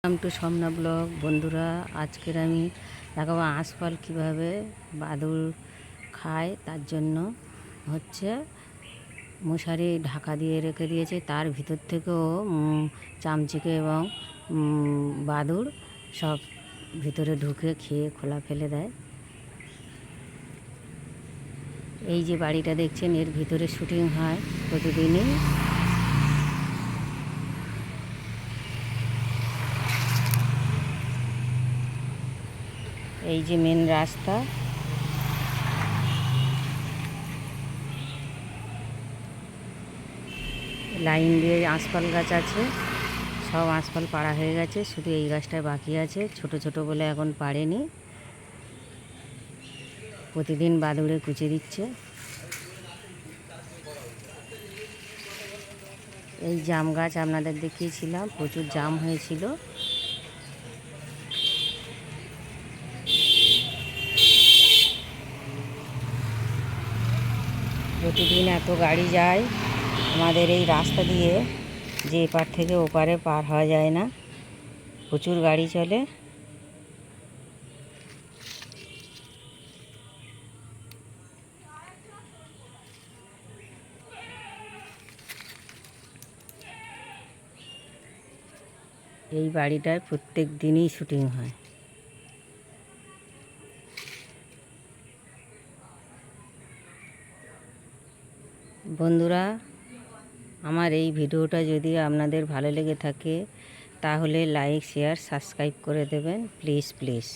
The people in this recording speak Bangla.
ওয়েলকাম টু সমনা ব্লগ বন্ধুরা, আজকের আমি দেখাবো আঁশফল কীভাবে বাদুড় খায়, তার জন্য হচ্ছে মশারি ঢাকা দিয়ে রেখে দিয়েছে। তার ভিতর থেকেও চামচিকে এবং বাদুড় সব ভিতরে ঢুকে খেয়ে খোলা ফেলে দেয়। এই যে বাড়িটা দেখছেন, এর ভিতরে শুটিং হয় প্রতিদিনই। এই যে মেন রাস্তা। লাইন দিয়ে আঁশফল গাছ আছে, সব আঁশফল পাড়া হয়ে গেছে, শুধু এই গাছটা বাকি আছে, ছোট ছোট বলে এখন পারেনি প্রতিদিন বাদুড়ে কুচে দিচ্ছে। এই জাম গাছ আপনাদের দেখিয়েছিলাম, প্রচুর জাম হয়েছিল। প্রতিদিন এত গাড়ি যায়, আমাদের এই রাস্তা দিয়ে যে এপার থেকে ওপারে পার হওয়া যায় না। প্রচুর গাড়ি চলে। এই বাড়িটায় প্রত্যেক দিনই শুটিং হয়। বন্ধুরা, আমার এই ভিডিওটা যদি আপনাদের ভালো লেগে থাকে, তাহলে লাইক শেয়ার সাবস্ক্রাইব করে দেবেন প্লিজ প্লিজ